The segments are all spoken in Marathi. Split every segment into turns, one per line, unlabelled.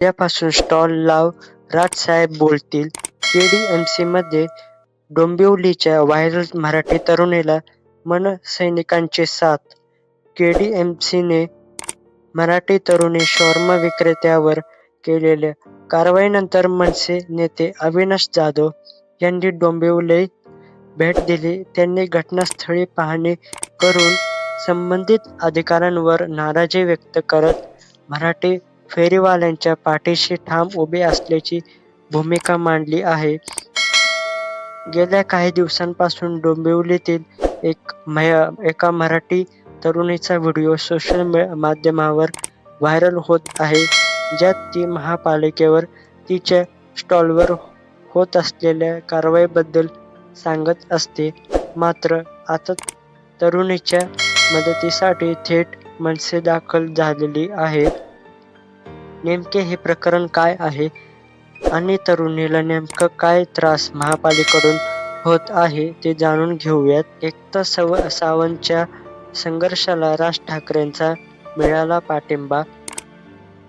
उद्यापासून स्टॉल लाव, राजसाहेब बोलतील केडीएमसीमध्ये डोंबिवलीच्या व्हायरल मराठी तरुणीला मनसैनिकांची साथ, केडीएमसीने मराठी तरुणी शॉर्मा विक्रेत्यावर केलेल्या कारवाईनंतर मनसे नेते अविनाश जाधव यांनी डोंबिवलीत भेट दिली. त्यांनी घटनास्थळी पाहणी करून संबंधित अधिकाऱ्यांवर नाराजी व्यक्त करत मराठी फेरीवाल्यांच्या पाठीशी ठाम उभे असल्याची भूमिका मांडली आहे. गेल्या काही दिवसांपासून डोंबिवलीतील एक एका मराठी तरुणीचा व्हिडिओ सोशल माध्यमावर व्हायरल होत आहे. ज्यात ती महापालिकेवर तिच्या स्टॉलवर होत असलेल्या कारवाईबद्दल सांगत असते. मात्र आता तरुणीच्या मदतीसाठी थेट मनसे दाखल झालेली आहे. नेमके हे प्रकरण काय आहे आणि तरुणीला नेमकं काय त्रास महापालिकेकडून होत आहे ते जाणून घेऊयात. एकता सव सावंतच्या संघर्षाला राज ठाकरेंचा मिळाला पाठिंबा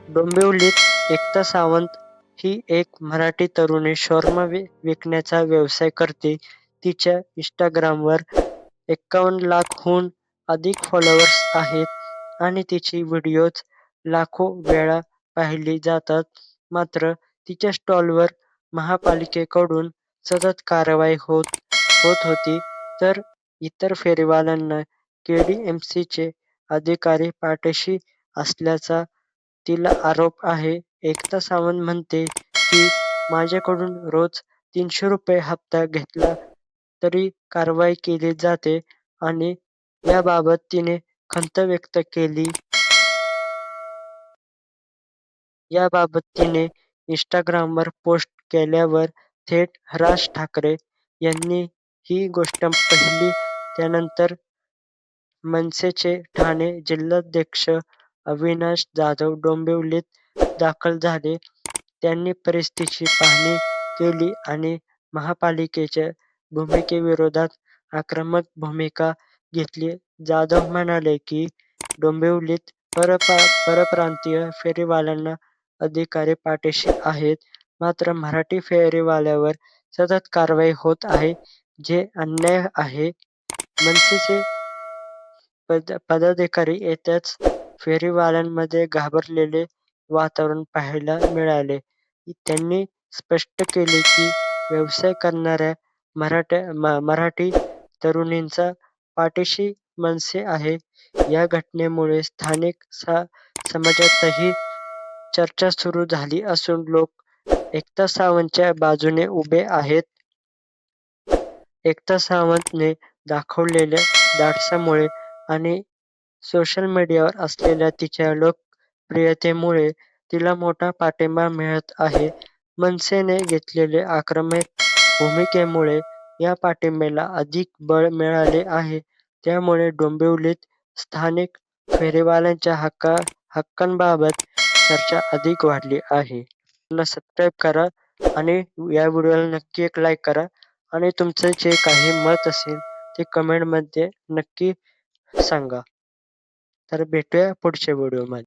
डोंबिवलीत एकता सावंत ही एक मराठी तरुणी शोरमा विकण्याचा व्यवसाय करते. तिच्या इंस्टाग्रामवर एक्कावन्न लाखहून अधिक फॉलोअर्स आहेत आणि तिची व्हिडिओज लाखो वेळा पाहिली जातात. मात्र तिच्या स्टॉलवर महापालिकेकडून सतत कारवाई होत होत होती तर इतर फेरीवाल्यांना केडीएमसीचे अधिकारी पाठीशी असल्याचा तिला आरोप आहे. एकता सावंत म्हणते की, माझ्याकडून रोज तीनशे रुपये हप्ता घेतला तरी कारवाई केली जाते आणि याबाबत तिने खंत व्यक्त केली. याबाबत तिने इन्स्टाग्रामवर पोस्ट केल्यावर थेट राज ठाकरे यांनी ही गोष्ट पाहिली. त्यानंतर मनसेचे ठाणे जिल्हाध्यक्ष अविनाश जाधव डोंबिवलीत दाखल झाले. त्यांनी परिस्थितीची पाहणी केली आणि महापालिकेच्या भूमिकेविरोधात आक्रमक भूमिका घेतली. जाधव म्हणाले की, डोंबिवलीत परप्रांतीय फेरीवाल्यांना अधिकारी पाठीशी आहेत. मात्र मराठी फेरीवाल्यावर सतत कारवाई होत आहे, जे अन्याय आहे. मनसेचे पदाधिकारी येताच फेरीवाल्यांमध्ये घाबरलेले वातावरण पाहायला मिळाले. त्यांनी स्पष्ट केले की, व्यवसाय करणाऱ्या मराठ्या मराठी तरुणींचा पाठीशी मनसे आहे. या घटनेमुळे स्थानिक समाजातही चर्चा सुरू झाली असून लोक एकता सावंतच्या बाजूने उभे आहेत. एकता सावंतने दाखवलेल्या धाडसामुळे आणि सोशल मीडियावर असलेल्या तिच्या लोकप्रियतेमुळे तिला मोठा पाठिंबा मिळत आहे. मनसेने घेतलेल्या आक्रमक भूमिकेमुळे या पाठिंब्याला अधिक बळ मिळाले आहे. त्यामुळे डोंबिवलीत स्थानिक फेरीवाल्यांच्या हक्का हक्कांबाबत चर्चा अधिक वाढली आहे. सबस्क्राईब करा आणि या व्हिडिओला नक्की एक लाईक करा आणि तुमचे जे काही मत असेल ते कमेंटमध्ये नक्की सांगा. तर भेटूया पुढच्या व्हिडिओमध्ये.